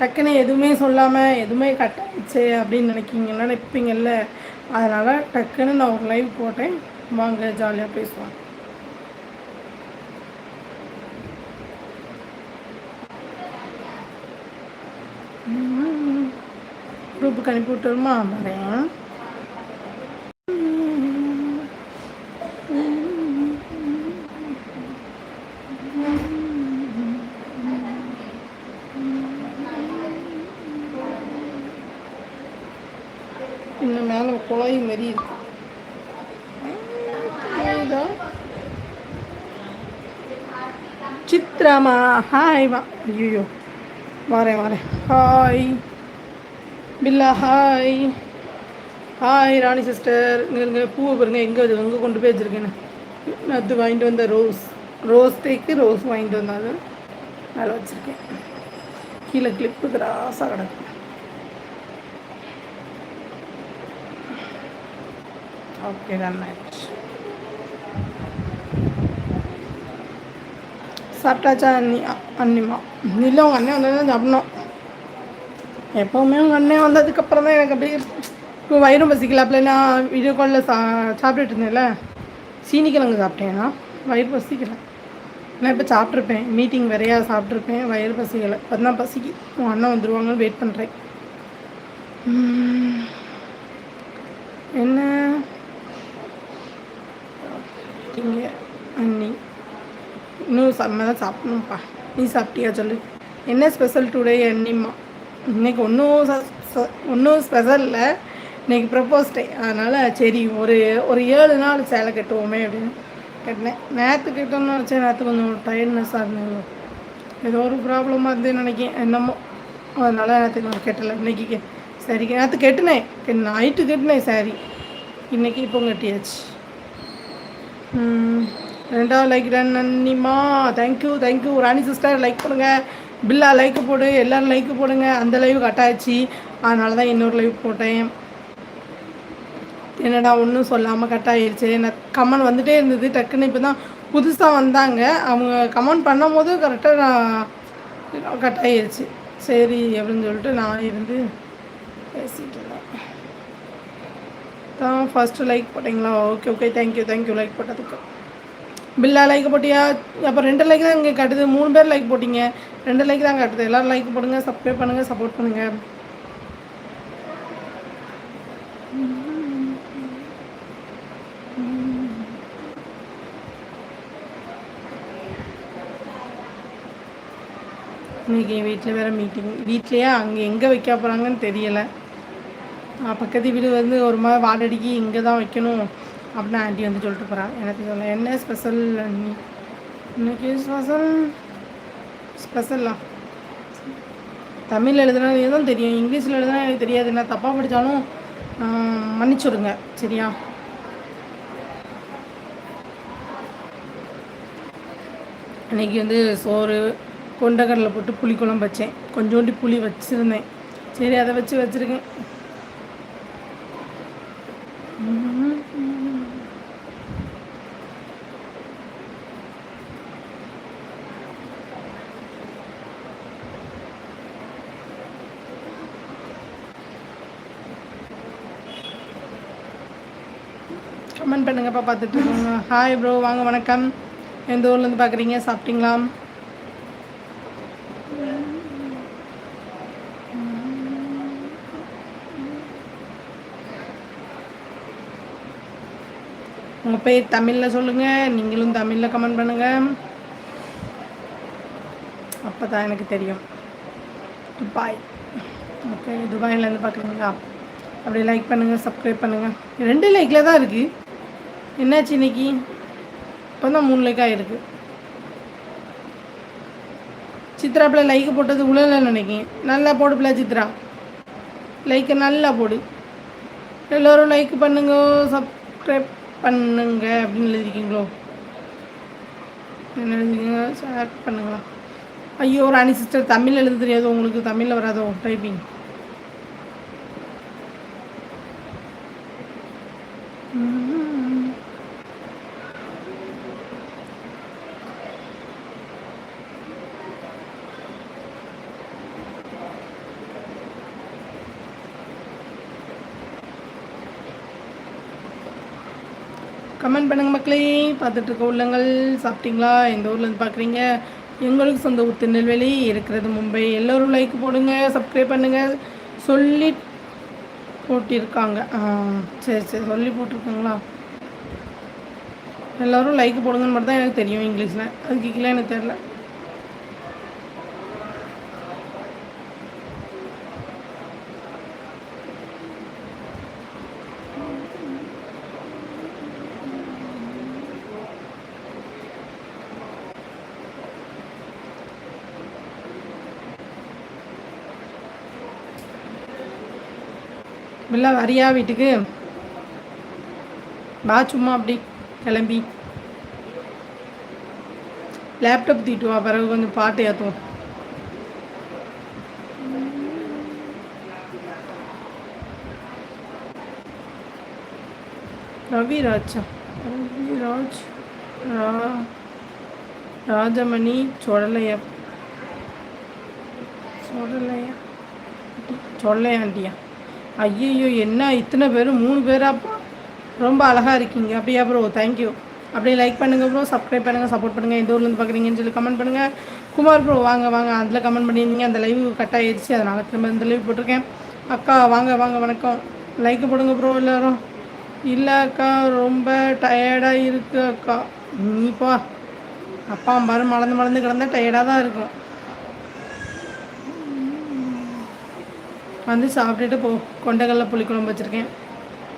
டக்குன்னு எதுவுமே சொல்லாமல் எதுவுமே கட் ஆகிடுச்சு அப்படின்னு நினைக்கிங்கன்னா நினைப்பீங்கல்ல? அதனால் டக்குன்னு நான் ஒரு லைவ் போட்டேன். வாங்க ஜாலியாக பேசுவோம். குரூப்புக்கு அனுப்பி விட்டுருமா வரேன் இன்னும் மேலே குழாய் மாரி இருக்கு இதோ. சித்ராமா ஹாய் வா ஐயோ வரேன் வரேன் hi Billa hi hi Rani sister இங்கே இங்கே பூவை பாருங்க எங்கே அது எங்கே கொண்டு போய் வச்சுருக்கேன்னு அது வாங்கிட்டு வந்த ரோஸ் ரோஸ் தேக்கு ரோஸ் வாங்கிட்டு வந்தாங்க நல்லா வச்சுருக்கேன் கீழே கிளிப்பு கிராஸாக கிடக்கு ஓகே டன் ஆயிடுச்சு சாப்பிட்டாச்சா? அண்ணி அண்ணிமா இல்லை உங்கள் அண்ணன் வந்தது தான் சாப்பிடணும். எப்போவுமே உங்கள் அண்ணன் வந்ததுக்கப்புறம் தான் எனக்கு அப்படியே இப்போ வயிறும் பசிக்கல நான் வீடியோ காலில் சா சாப்பிட்டுட்டு இருந்தேன்ல. சீனிக்கிழங்கு சாப்பிட்டேன்னா வயிறு பசிக்கல நான் இப்போ சாப்பிட்ருப்பேன் மீட்டிங் வேறையா சாப்பிட்ருப்பேன் வயிறு பசிக்கலை. அதுதான் பசிக்கு. உங்கள் அண்ணன் வந்துடுவாங்கன்னு வெயிட் பண்ணுறேன் என்ன? இங்கே அண்ணி. இன்னும் செம்ம தான் சாப்பிடணும்ப்பா. நீ சாப்பிட்டியா சொல்லு. என்ன ஸ்பெஷல் டுடே அண்ணிம்மா இன்னைக்கு ஒன்றும் ஒன்றும் ஸ்பெஷல் இல்லை. இன்னைக்கு ப்ரப்போஸ் டே அதனால் சரி ஒரு ஒரு ஏழு நாள் சேலை கட்டுவோமே அப்படின்னு கட்டினேன். நேற்று கிட்டோன்னு வச்சேன் நேற்று கொஞ்சம் டயர்ட்னஸாக இருந்தேன் ஏதோ ஒரு ப்ராப்ளமாக இருந்து நினைக்கேன் என்னமோ. அதனால் நேற்று நான் கெட்டலை. இன்றைக்கி சரி நேற்று கெட்டினேன். நைட்டு கெட்டினேன் சாரி இன்றைக்கி இப்போ கட்டியாச்சு. ம், ரெண்டாவது like நன்னிமா thank you thank you Rani sister like பண்ணுங்கள் பில்லா லைக் போடு. எல்லோரும் லைக் போடுங்க. அந்த லைவ் கட் அதனால தான் இன்னொரு லைவ் போட்டேன். என்னடா ஒன்றும் சொல்லாமல் கட் நான் கமெண்ட் வந்துகிட்டே இருந்தது. டக்குன்னு இப்போ தான் புதுசாக வந்தாங்க. அவங்க கமெண்ட் பண்ணும் போது கரெக்டாக நான் கட் ஆயிடுச்சு சரி அப்படின்னு சொல்லிட்டு நான் இருந்து பேசிட்டு இருந்தேன். தான் ஃபஸ்ட்டு லைக் போட்டிங்களா? Okay okay thank you thank you like போட்டதுக்கு. பில்லா லைக் போட்டியா? அப்போ ரெண்டு லைக் தான் இங்கே காட்டுது. மூணு பேர் லைக் போட்டிங்க. ரெண்டு லைக் தான் காட்டுது. எல்லோரும் லைக் போடுங்க சப்ஸ்கிரைப் பண்ணுங்கள் சப்போர்ட் பண்ணுங்கள் இன்றைக்கி என் வீட்டில் வேறு மீட்டிங் வீட்லேயே? அங்கே எங்கே வைக்க போகிறாங்கன்னு தெரியலை. பக்கத்து வீடு வந்து ஒரு மாதிரி வாடடிக்கு இங்கே தான் வைக்கணும். அப்படின்னு ஆண்டி வந்து சொல்லிட்டு போகிறா எனக்கு சொல்ல என்ன ஸ்பெஷல் இன்னைக்கு ஸ்பெஷல் ஸ்பெஷல்லாம் தமிழ் எழுதுனா தான் தெரியும். இங்கிலீஷில் எழுதுனா எனக்கு தெரியாது. நான் தப்பாக படித்தாலும் மன்னிச்சுடுங்க. சரியா? இன்றைக்கி வந்து சோறு கொண்டக்கடலை போட்டு புளிக்குழம்பு வச்சேன். கொஞ்சோண்டி புளி வச்சுருந்தேன். சரி அதை வச்சு வச்சுருக்கேன். கமெண்ட் பண்ணுங்கப்பா பார்த்துட்டு இருக்கோங்க. ஹாய் ப்ரோ வாங்க வணக்கம். எந்த ஊர்லேருந்து பார்க்குறீங்க சாப்பிட்டீங்களா? உங்கள் பேர் தமிழில் சொல்லுங்கள் நீங்களும் தமிழில் கமெண்ட் பண்ணுங்கள் அப்போ தான் எனக்கு தெரியும். துபாய். ஓகே துபாயிலேருந்து பார்க்குறீங்களா அப்படியே லைக் பண்ணுங்கள் சப்ஸ்கிரைப் பண்ணுங்கள் ரெண்டு லைக்கில் தான் இருக்குது என்னாச்சு இன்னைக்கு? இப்போ தான் மூணு லைக் ஆகிருக்கு சித்ரா பிள்ளை லைக் போட்டது உழல நினைக்கிறேன். நல்லா போடு பிள்ளை சித்ரா. லைக்கை நல்லா போடு. எல்லோரும் லைக் பண்ணுங்க சப்ஸ்கிரைப் பண்ணுங்க அப்படின்னு எழுதிருக்கீங்களோ? என்ன எழுதிருக்கீங்க? ஷேர் பண்ணுங்களா? ஐயோ ராணி சிஸ்டர் தமிழ் எழுத தெரியாது? உங்களுக்கு தமிழில் வராதோ? டைப்பிங் கமெண்ட் பண்ணுங்கள் மக்களே. பார்த்துட்டு இருக்க உள்ளங்கள் சாப்பிட்டீங்களா? எந்த ஊர்லேருந்து பார்க்குறீங்க? எங்களுக்கு சொந்த ஊர் திருநெல்வேலி இருக்கிறது மும்பை. எல்லோரும் லைக் போடுங்க சப்ஸ்கிரைப் பண்ணுங்கள் சொல்லி போட்டிருக்காங்க. சரி சரி சொல்லி போட்டிருக்காங்களா? எல்லோரும் லைக் போடுங்கன்னு மட்டும் தான் எனக்கு தெரியும் இங்கிலீஷில். அதுக்கு கீழே எனக்கு தெரில இப்படிலாம் வரியா வீட்டுக்கு. வா சும்மா அப்படி கிளம்பி. லேப்டாப் தீட்டு வா பிறகு கொஞ்சம் பாட்டு ஏற்றுவோம் ரவிராஜா ரவிராஜ் ரா ராஜமணி சொடலைய சொடலையா சொல்லையாண்டியா ஐயோ என்ன? இத்தனை பேரும் மூணு பேராப்பா ரொம்ப அழகாக இருக்கீங்க. அப்படியா ப்ரோ தேங்க்யூ அப்படியே லைக் பண்ணுங்கள் ப்ரோ சப்ஸ்கிரைப் பண்ணுங்கள் சப்போர்ட் பண்ணுங்கள் எந்த ஊர்லேருந்து பார்க்குறீங்கன்னு சொல்லி கமெண்ட் பண்ணுங்கள் குமார் ப்ரோ வாங்க வாங்க. அதில் கமெண்ட் பண்ணியிருந்தீங்க. அந்த லைவ் கட் ஆகிடுச்சு அதனால் திரும்ப இந்த லைவ் போட்டிருக்கேன். அக்கா வாங்க வாங்க. வணக்கம். லைக் போடுங்க ப்ரோ எல்லோரும். இல்லை அக்கா ரொம்ப டயர்டாக இருக்குது அக்கா. நீப்பா அப்பா பாரு மலர்ந்து மலர்ந்து கிடந்தா டயர்டாக தான் இருக்கும். வந்து சாப்பிட்டுட்டு போ கொண்டகல்ல புளிக்குழம்பு வச்சுருக்கேன்.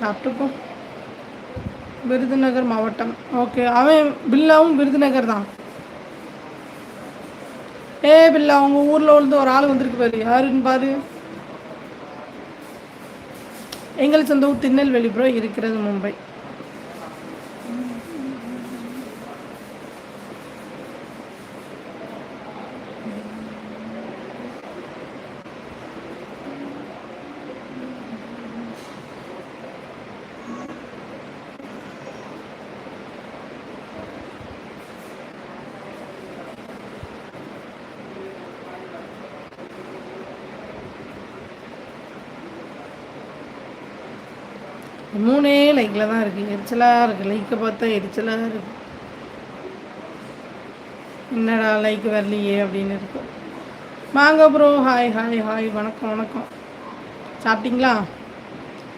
சாப்பிட்டு போ. விருதுநகர் மாவட்டம். ஓகே அவன் பில்லாவும் விருதுநகர் தான். ஏ பில்லா அவங்க ஊரில் வந்து ஒரு ஆள் வந்திருக்கு பாரு. யாருன்னு பாரு. எங்களுக்கு சொந்த ஊர் திருநெல்வேலி ப்ரோ இருக்கிறது மும்பை. மூணே லைக்கில் தான் இருக்குது எரிச்சலாக இருக்குது லைக்கை பார்த்தா எரிச்சலாக இருக்குது என்னடா லைக் வரலையே அப்படின்னு இருக்கும் வாங்க ப்ரோ ஹாய் ஹாய் ஹாய் வணக்கம் வணக்கம். சாப்பிட்டீங்களா?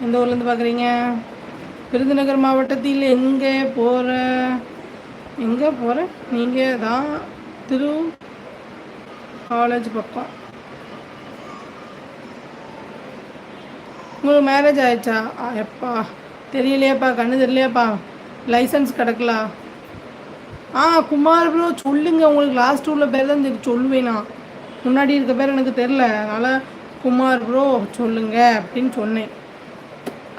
எந்த ஊர்லேருந்து பார்க்குறீங்க விருதுநகர் மாவட்டத்தில் எங்கே போகிற எங்கே போகிற நீங்கள் தான் திரு காலேஜ் பக்கம். உங்களுக்கு மேரேஜ் ஆயிடுச்சா? எப்பா தெரியலையாப்பா கண்ணு தெரியலையாப்பா. லைசன்ஸ் கிடக்கலா? ஆ குமார் ப்ரோ சொல்லுங்க. உங்களுக்கு லாஸ்ட் உள்ள பேர் தான் தெரியும். சொல்லுவேன் நான். முன்னாடி இருக்க பேர் எனக்கு தெரில அதனால் குமார் ப்ரோ சொல்லுங்க அப்படின்னு சொன்னேன்.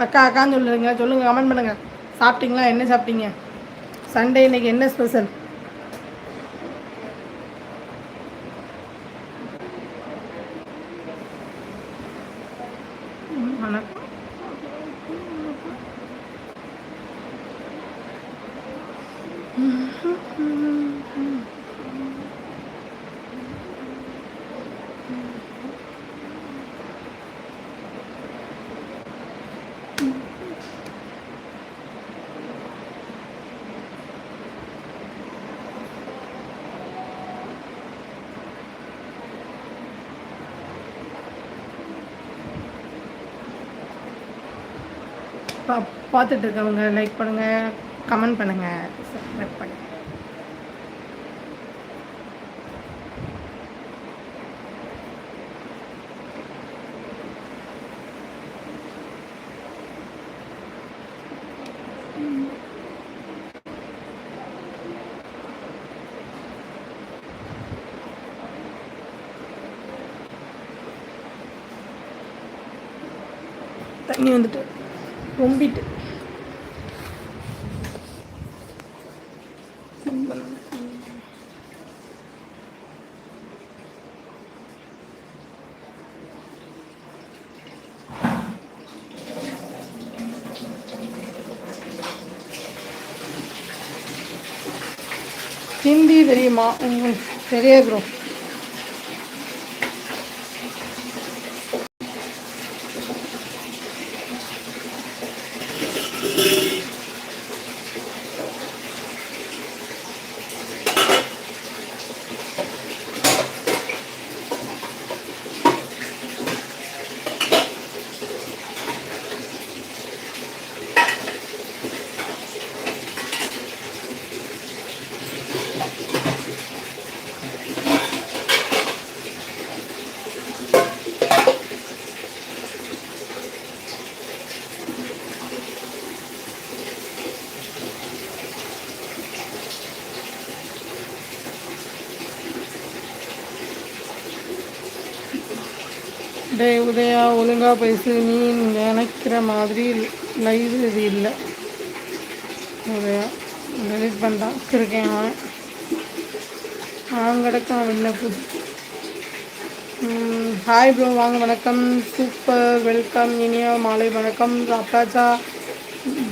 அக்கா அக்கான்னு சொல்லுங்க. சொல்லுங்கள் கமெண்ட் பண்ணுங்கள் சாப்பிட்டீங்களா? என்ன சாப்பிட்டீங்க? சண்டே இன்னைக்கு என்ன ஸ்பெஷல் பா பார்த்துட்டு இருக்கவங்க லைக் பண்ணுங்கள் கமெண்ட் பண்ணுங்கள் சப்ஸ்கிரைப் பண்ணுங்கள் தண்ணி வந்துட்டு ரொம்பிட்டு. ஹிந்தி தெரியுமா? தெரியாது ப்ரோ டே உதயா ஒழுங்காக பேசு. நீ நினைக்கிற மாதிரி லைவ் இது இல்லை. உதயா டெலிட் பண்ணுறான் இருக்கேன் அவன். அவன் கிடக்கும் வெளில ஹாய் ப்ரோ வாங்க வணக்கம். சூப்பர் வெல்கம் இனிய மாலை வணக்கம். சாப்பிட்டாச்சா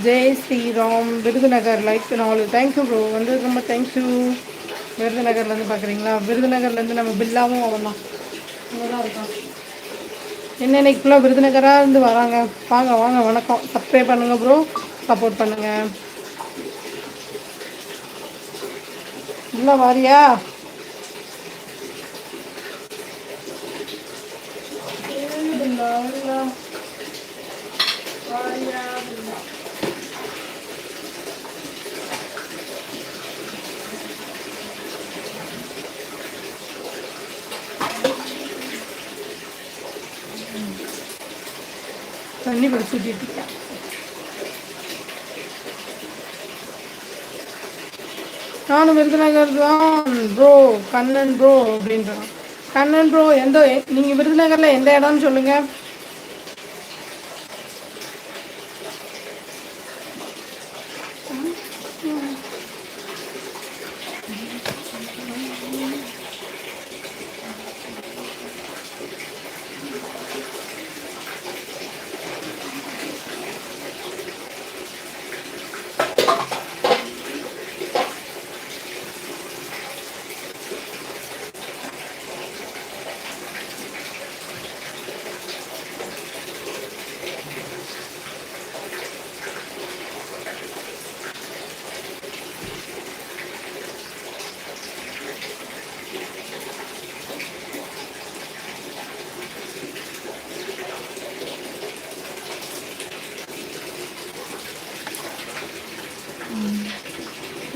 ஜெய் ஸ்ரீராம். விருதுநகர் லைக் நாலு. தேங்க்யூ ப்ரோ வந்து ரொம்ப தேங்க்யூ விருதுநகர்லேருந்து பார்க்குறீங்களா விருதுநகர்லேருந்து நம்ம பில்லாவும் அவன் தான். அங்கே தான் இருக்கான். என்ன இன்னைக்கு ஃபுல்லாக விருதுநகராக இருந்து வராங்க? வாங்க வாங்க வணக்கம். சப்ஸ்கிரைப் பண்ணுங்கள் ப்ரோ சப்போர்ட் பண்ணுங்கள் இல்லை வாரியா? தண்ணி பிடிச்சி ஊற்றிட்டு நானும் விருதுநகர் தான் ப்ரோ கண்ணன் ப்ரோ அப்படின்றான். கண்ணன் ப்ரோ எந்த நீங்கள் விருதுநகரில் எந்த இடம்னு சொல்லுங்கள்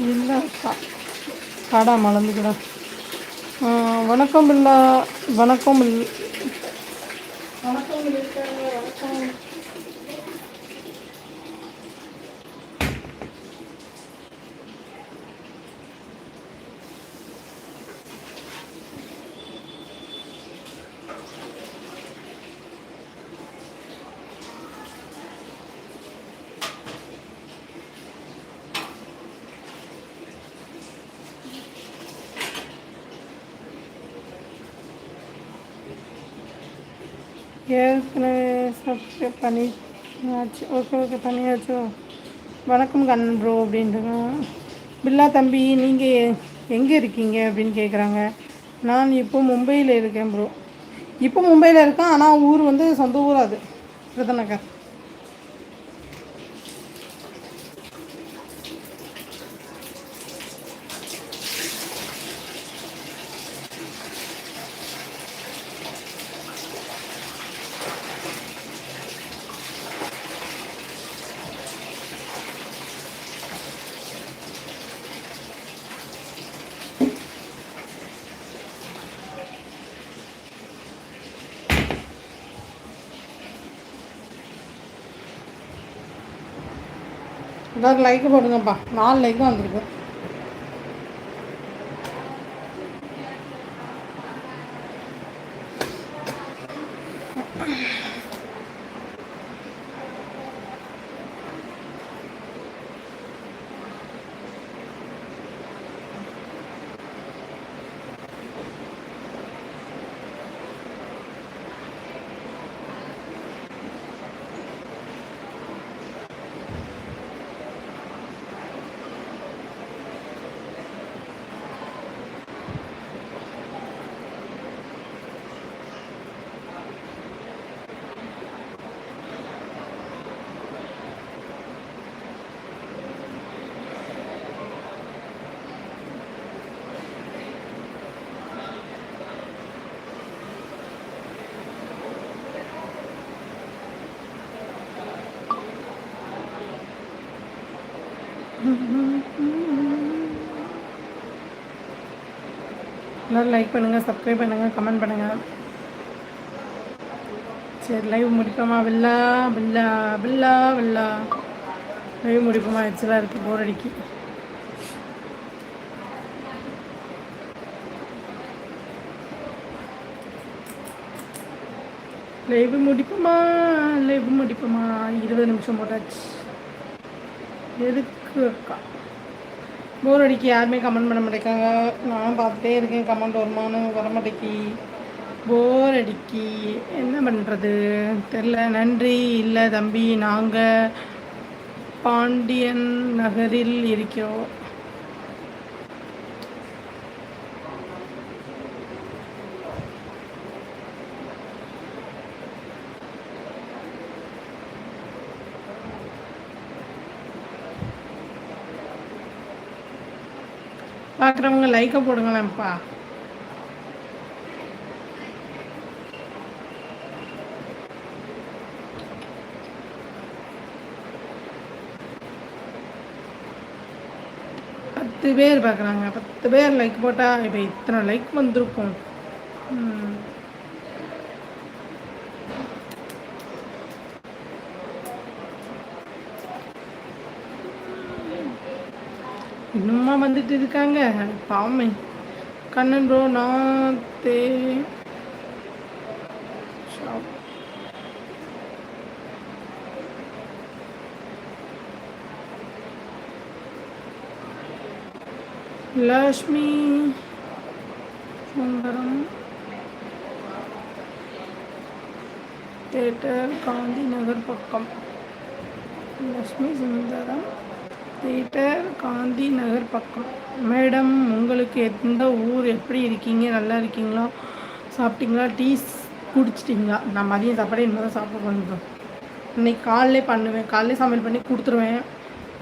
இல்லை. காடா மலர்ந்துக்கிறா வணக்கம் பில்லா வணக்கம் இல்லை வணக்கம் வணக்கம் ஏற்கனவே சப்ஸ்கிரைப் பண்ணி ஆச்சு ஓகே ஓகே பண்ணியாச்சோ வணக்கம் கண்ணன் ப்ரோ அப்படின்ட்டுங்க பில்லா தம்பி நீங்கள் எங்கே இருக்கீங்க அப்படின்னு கேட்குறாங்க நான் இப்போ மும்பையில் இருக்கேன் ப்ரோ இப்போ மும்பையில் இருக்கேன் ஆனால் ஊர் வந்து சொந்த ஊர் அது. விருதுநகர் எல்லோரும் லைக்கு போடுங்கப்பா. நாலு லைக் வந்திருக்கு. எல்லோரும் லைக் பண்ணுங்கள் சப்ஸ்கிரைப் பண்ணுங்கள் கமெண்ட் பண்ணுங்கள் சரி லைவ் முடிப்போமா? வில்லா வில்லா வில்லா வில்லா. லைவ் முடிப்போமா? எச்சலாக இருக்குது போர் அடிக்கி. லைவ் முடிப்போமா? லைவ் முடிப்போமா? இருபது நிமிஷம் போட்டாச்சு. எதுக்கு அக்கா? போர் அடிக்க யாருமே கமெண்ட் பண்ண மாட்டேங்காங்க நான் பார்த்துட்டே இருக்கேன். கமெண்ட் வருமானு வரமாட்டேக்கி போர் அடிக்கி. என்ன பண்ணுறது தெரில. நன்றி. இல்லை தம்பி நாங்கள் பாண்டியன் நகரில் இருக்கிறோம் பார்க்குறவங்க லைக்கை போடுங்களேன்ப்பா. பத்து பேர் பார்க்குறாங்க பத்து பேர் லைக் போட்டால் இப்போ இத்தனை லைக் வந்திருக்கும். இன்னுமா வந்துட்டு இருக்காங்க? பாவமே. கண்ணன் ப்ரோ நான் தே லக்ஷ்மி சுந்தரம். தேட்டர் காந்தி நகர் பக்கம். லக்ஷ்மி சுந்தரம். தேட்டர் காந்தி நகர் பக்கம். மேடம் உங்களுக்கு எந்த ஊர் எப்படி இருக்கீங்க? நல்லா இருக்கீங்களா? சாப்பிட்டீங்களா? டீ குடிச்சிட்டிங்களா? நான் மதியம் சாப்பாடு இனிமேல் தான் சாப்பிட பண்ணுறோம் இன்றைக்கி காலையிலே பண்ணுவேன். காலையிலே சமையல் பண்ணி கொடுத்துருவேன்.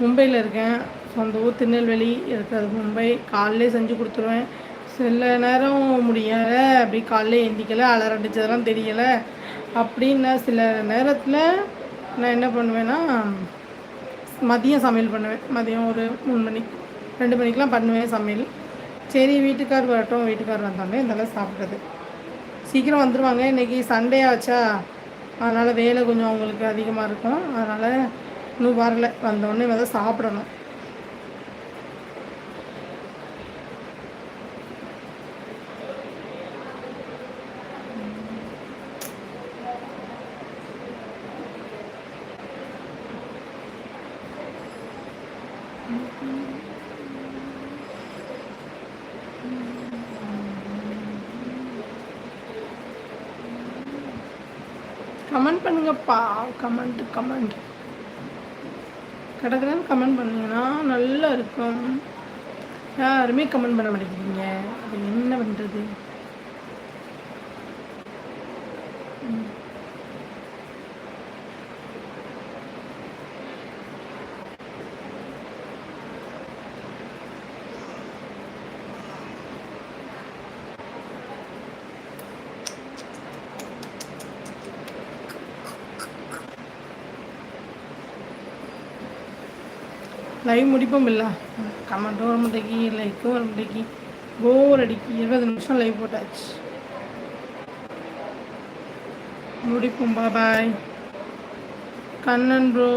மும்பையில் இருக்கேன். சொந்த ஊர் திருநெல்வேலி இருக்கிறது மும்பை. காலையிலே செஞ்சு கொடுத்துருவேன். சில நேரம் முடியல. அப்படி காலையிலே எந்திக்கலை. அலர் அடித்ததெல்லாம் தெரியலை. அப்படின்னு சில நேரத்தில் நான் என்ன பண்ணுவேன்னா மதியம் சமையல் பண்ணுவேன். மதியம் ஒரு மூணு மணி ரெண்டு மணிக்கெலாம் பண்ணுவேன் சமையல். சரி வீட்டுக்கார் வரட்டும். வீட்டுக்கார் வந்தோடனே இதெல்லாம் சாப்பிட்றது. சீக்கிரம் வந்துடுவாங்க இன்றைக்கி சண்டே ஆச்சா? அதனால் வேலை கொஞ்சம் அவங்களுக்கு அதிகமாக இருக்கும். அதனால் இன்னும் வரல. வந்தோடனே வந்து சாப்பிடணும். கமெண்ட் பண்ணுங்கப்பா. கமெண்ட் கமெண்ட் கடற்கடன் கமெண்ட் பண்ணிங்கன்னா நல்லா இருக்கும். யாருமே கமெண்ட் பண்ண மாட்டேங்கிறீங்க. அது என்ன பண்ணுறது லைவ் முடிப்போம் இல்லை? கமெண்ட்டும் வர மாட்டேங்கி லைக்கும் வர மாட்டேங்கி போர் அடிக்கி இருபது நிமிஷம் லைவ் போட்டாச்சு. முடிப்போம் பாய் கண்ணன் ப்ரோ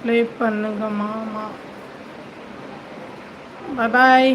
ப்ளே பண்ணுங்க மாமா. பாய்